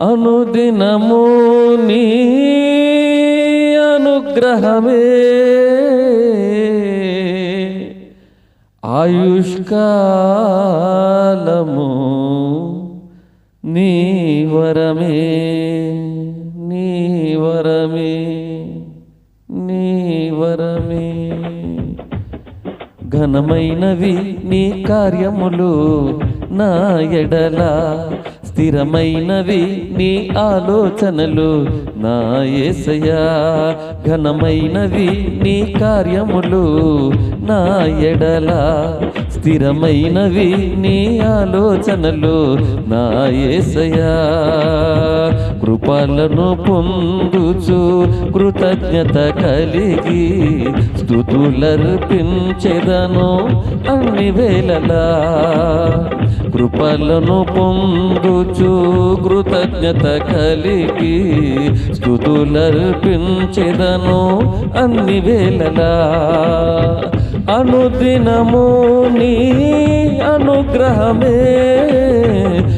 అనుదినము నీ అనుగ్రహమే. ఆయుష్కాలము నీ వరమే నీ వరమే నీ వరమే. ఘనమైనవి నీ కార్యములు నా ఎడల స్థిరమైనవి నీ ఆలోచనలు. నా ఏసయా ఘనమైనవి నీ కార్యములు. నా ఎడల స్థిరమైనవి నీ ఆలోచనలు. నా ఏసయా కృపలను పొందుచు కృతజ్ఞత కలిగి స్థుతులర్పించెదను అన్ని వేళలా. కృపలను పొందుచు కృతజ్ఞత కలిగి స్థుతులర్పించెదను అన్ని వేళలా. అనుదినము నీ అనుగ్రహమే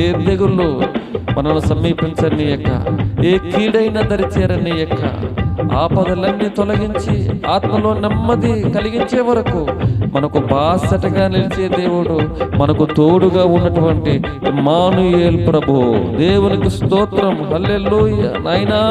ఏ తెగుళ్ళు మనల్ని సమీపించని యొక్క ఏ కీడైన దరిచేరని యొక్క ఆపదలన్నీ తొలగించి ఆత్మలో నెమ్మది కలిగించే వరకు మనకు బాసటగా నిలిచే దేవుడు మనకు తోడుగా ఉన్నటువంటి మానుయేల్ ప్రభు. దేవునికి స్తోత్రం. హల్లెలూయా. నాయనా.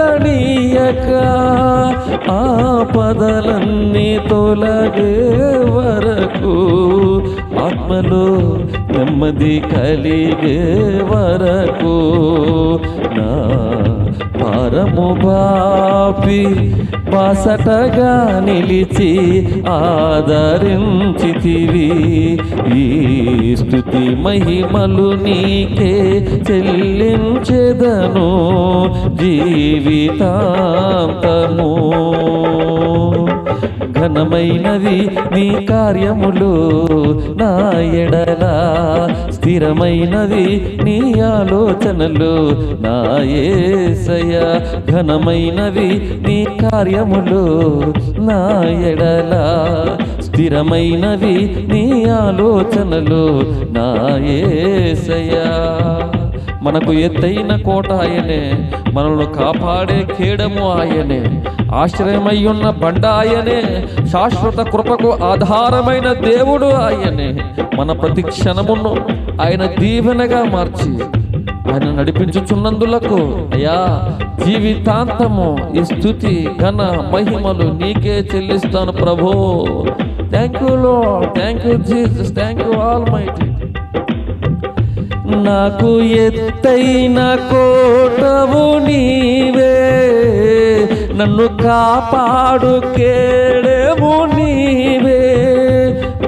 చేరనీయక ఆపదలన్నీ తొలగే వరకు ఆత్మలో నెమ్మది కలిగే వరకు నా భారము బాపి బాసటగా నిలిచి ఆదరించితివి. ఈ స్థుతి మహిమలు నీకే చెల్లించెదను జీవితాంతము. ఘనమైనవి నీ కార్యములు నా ఎడల. స్థిరమైనవి నీ ఆలోచనలు నా ఏసయ ఘనమైనవి నీ కార్యములు నా ఎడల. స్థిరమైనవి నీ ఆలోచనలు నా ఏసయా మనకు ఎత్తైన కోట ఆయనే మనల్ని కాపాడే కేడము ఆయనే ఆశ్రయమయ్యున్న బండ ఆయనే శాశ్వత కృపకు ఆధారమైన దేవుడు ఆయనే. మన ప్రతి క్షణమును ఆయన దీవెనగా మార్చి ఆయన నడిపించుచున్నందులకు అయ్యా జీవితాంతము ఈ స్థుతి ఘన మహిమలు నీకే చెల్లిస్తాను ప్రభు. Thank you Lord thank you Jesus thank you almighty నాకు ఎత్తైన కోటవు నీవే. నన్ను కాపాడు కేడము నీవే.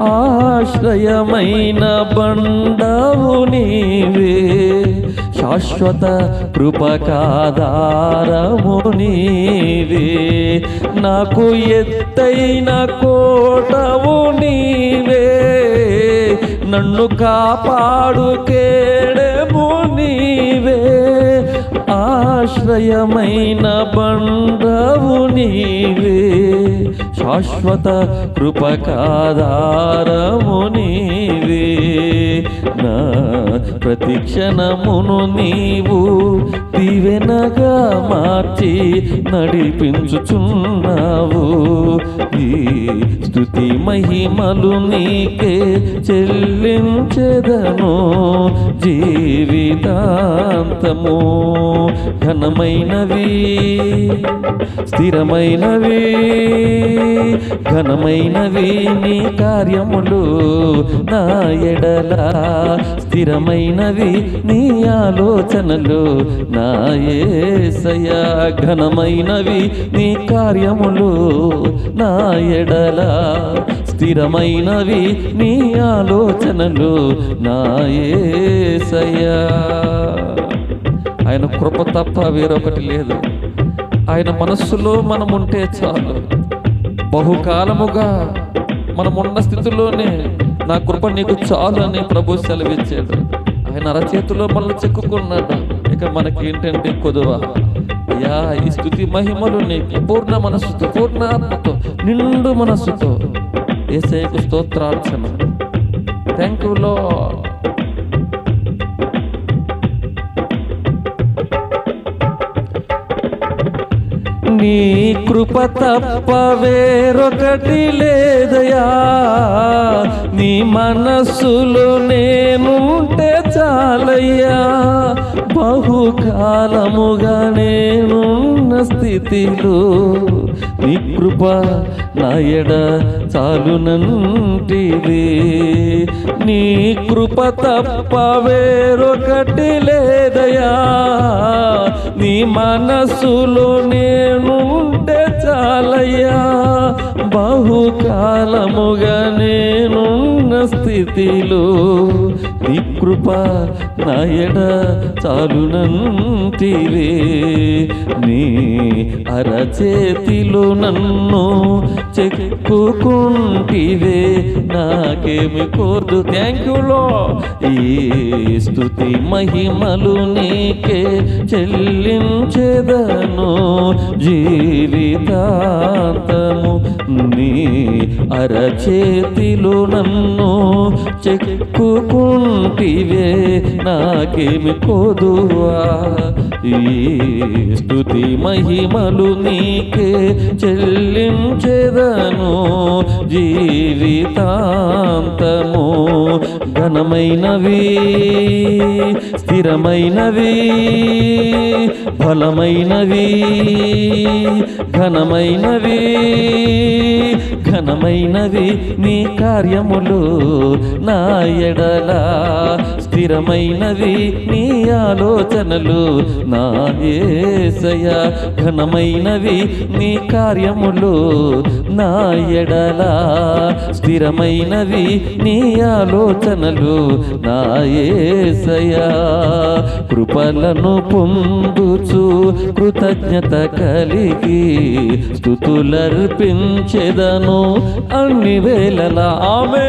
ఆశ్రయమైన బండవు నీవే. శాశ్వత కృపకాధారము నీవే. నాకు ఎత్తైన కోటవు నీవే. నన్ను కాపాడు కేడము నీవే. ఆశ్రయమైన బండవు నీవే. శాశ్వత కృపకాధారము నీవే. నా ప్రతిక్షణమును నీవు దివెనగా మార్చి నడిపించుచున్నావు. ఈ స్థుతి మహిమలు నీకే చెల్లించెదను. జీవితాంతము ఘనమైనవి స్థిరమైనవి. ఘనమైనవి నీ కార్యములు నా ఎడల స్థిరమైనవి నీ ఆలోచనలు నా ఏసయ ఘనమైనవి నీ కార్యములు నా ఎడల స్థిరమైనవి నీ ఆలోచనలు నా ఏసయ్యా ఆయన కృప తప్ప వేరొకటి లేదు. ఆయన మనస్సులో మనం ఉంటే చాలు. బహుకాలముగా మనం ఉన్న స్థితిలోనే నా కృప నీకు చాలు అని ప్రభు సెలవిచ్చాడు. ఆయన అరచేతిలో మనల్ని చెక్కుకున్నాడు. ఇక మనకి ఏంటంటే కొదువ. అయ్యా ఈ స్థుతి మహిమలు నీకు పూర్ణ మనస్సుతో పూర్ణ ఆత్మతో నిండు మనస్సుతో. ఏసైకు స్తోత్రార్చన. థ్యాంక్ యూ లో నీ కృప తప్ప వేరొకటి లేదయా. నీ మనస్సులో నేనుంటే చాలయ్యా. బహుకాలముగా నేనున్న స్థితిలో నీ కృప నాయడ ఎడ చాలునంటివే నీ కృప తప్ప వేరొకటి లేదయా నీ మనస్సులో నేనుంటే చాలయ్యా. బహుకాలముగా నేనున్న స్థితిలో నీ కృప నా చాలునంతివే నీ అరచేతిలో నన్ను చెక్కుకుంటివే. నాకేమి కోర్దు. థ్యాంక్ యూలో ఈ స్థుతి మహిమలు నీకే చెల్లించెదను. జీవితాంతము నీ అరచేతిలో నన్ను చెక్కుకుంటివే. నాకేమి కోదువా ఈ స్థుతి మహిమలు నీకే చెల్లించెదను. జీవితాంతము ఘనమైనవి స్థిరమైనవి బలమైనవి ఘనమైనవి ఘనమైనవి నీ కార్యములు నా ఎడలా స్థిరమైనవి నీ ఆలోచనలు. నా ఏసయ ఘనమైనవి నీ కార్యములు. నా ఎడల స్థిరమైనవి నీ ఆలోచనలు. నా ఏసయ కృపలను పొందుచు కృతజ్ఞత కలిగి స్థుతులర్పించెదను అన్ని వేళలా. ఆమె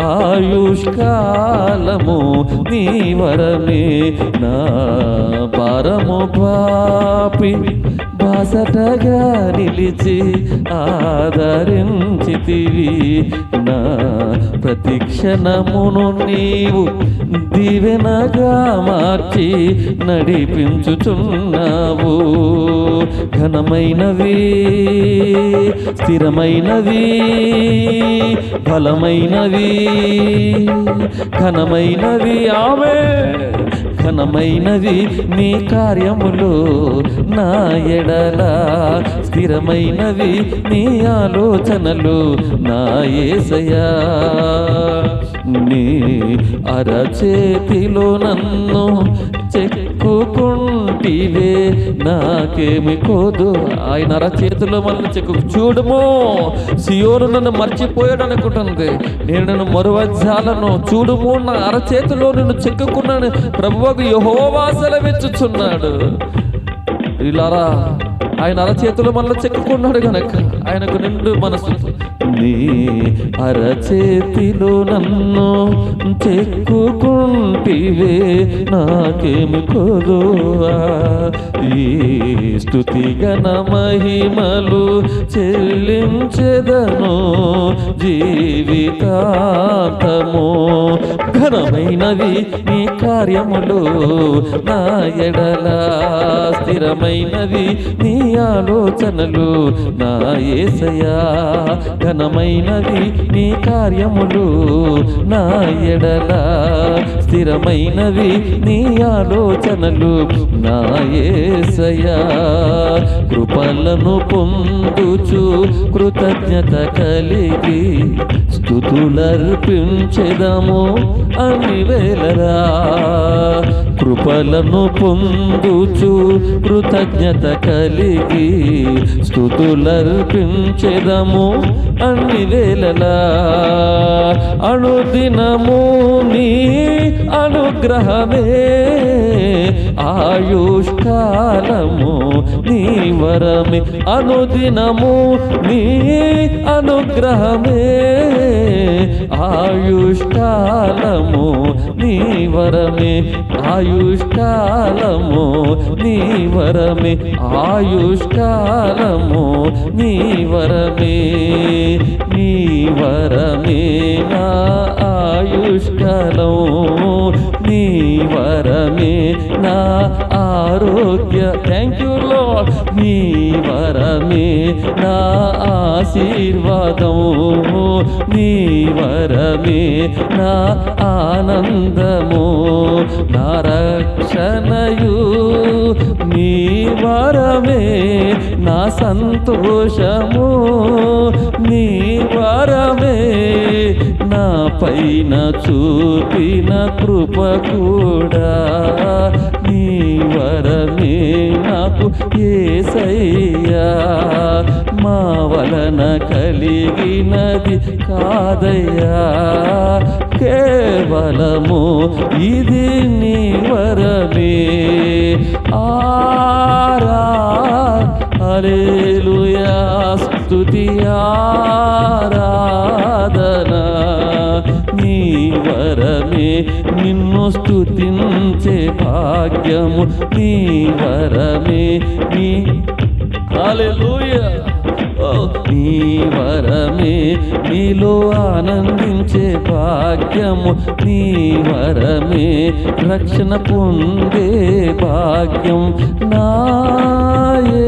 ఆయుష్కాలము నీ వరమే. నా పరము పాపి బాసటగా నిలిచి ఆదరించితివి. నా ప్రతిక్షణమును నీవు దివెనగా మార్చి నడిపించుచున్నావు. ఘనమైనవి స్థిరమైనవి బలమైనవి ఘనమైనవి ఆమె ఘనమైనవి నీ కార్యములు నా ఎడల స్థిరమైనవి నీ ఆలోచనలు నా ఏసయా. నీ అరచేతిలో నన్ను చెక్ చెక్కుకుంటివే నాకేమి కోదు. ఆయన అరచేతిలో మనల్ని చెక్కు చూడము సియోను నన్ను మర్చిపోయాడు అనుకుంటుంది నేను నన్ను మరువజాలను చూడము నా అరచేతిలో నిన్ను చెక్కుకున్నాను. ప్రభువుకు యహోవా సెలవిచ్చుచున్నాడు ఇలారా ఆయన అరచేతిలో మనల్ని చెక్కుకున్నాడు గనక ఆయనకు నిండు మనసు నీ అరచేతిలో నన్ను చెక్కుకుంటివే నాకేమి కొలువా? ఈ స్థుతిగణ మహిమలు చెల్లించెదను జీవితాంతము. ఘనమైనవి నీ కార్యములు నా ఎడల స్థిరమైనవి నీ ఆలోచనలు నా ఏసయా ఘనమైనవి నీ కార్యములు నా ఎడలా స్థిరమైనవి నీ ఆలోచనలు నా ఏసయా కృపలను పొందుచు కృతజ్ఞత కలిగి స్థుతులర్పించెదము అని వేలరా కృపలను పొందుచు కృతజ్ఞత కలిగి స్థుతులర్పించెదము అన్ని వేలలా అనుదినము నీ అనుగ్రహమే. ఆయుష్కాలము నీ వరమే. అనుదినము నీ అనుగ్రహమే. ఆయుష్కాలము నీ వరమే. ఆయుష్కాలము నీ వరమే. ఆయుష్కాలము నీ వరమే. నీ వరమే నా ఆయుష్కాలం. నీ వరమే నా ఆరోగ్య. థ్యాంక్ యూ లార్డ్ నీ వరమే నా ఆశీర్వాదం నీ వరమే నా ఆనందము. నా రక్షణయు నీ వరమే నా సంతోషము. నీ వరమే పైన చూపిన కృప కూడా నీ వరమే నాకు ఏసయ్యా. మా వలన కలిగినది కాదయ్యా. కేవలము ఇది నీ వరమే. ఆరా అరేలుయా స్తుతి ఆరాధన. వరమే నిన్ను స్థుతించే భాగ్యము నీ వరమే. నీ నీ వరమే నీలో ఆనందించే భాగ్యము నీ వరమే. రక్షణ పొందే భాగ్యం నాయసయ్యా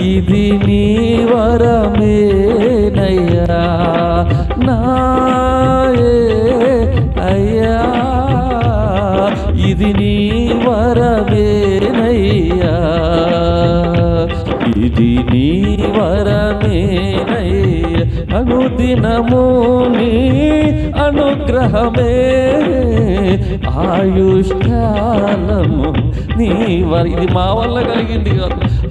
ఇది నీ వరమేనయ్యా. నాయే అయ్యా ఇది నీ వరమేనయ్యా. ఇది నీ వరమేనయ్యా. అనుదినము నీ అనుగ్రహమే. ఆయుష్కాలము నీ వర ఇది మా వల్ల కలిగింది కాదు.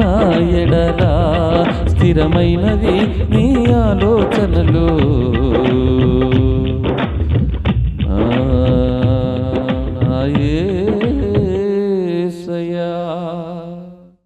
నా ఎడలా స్థిరమైనది నీ ఆలోచనలు.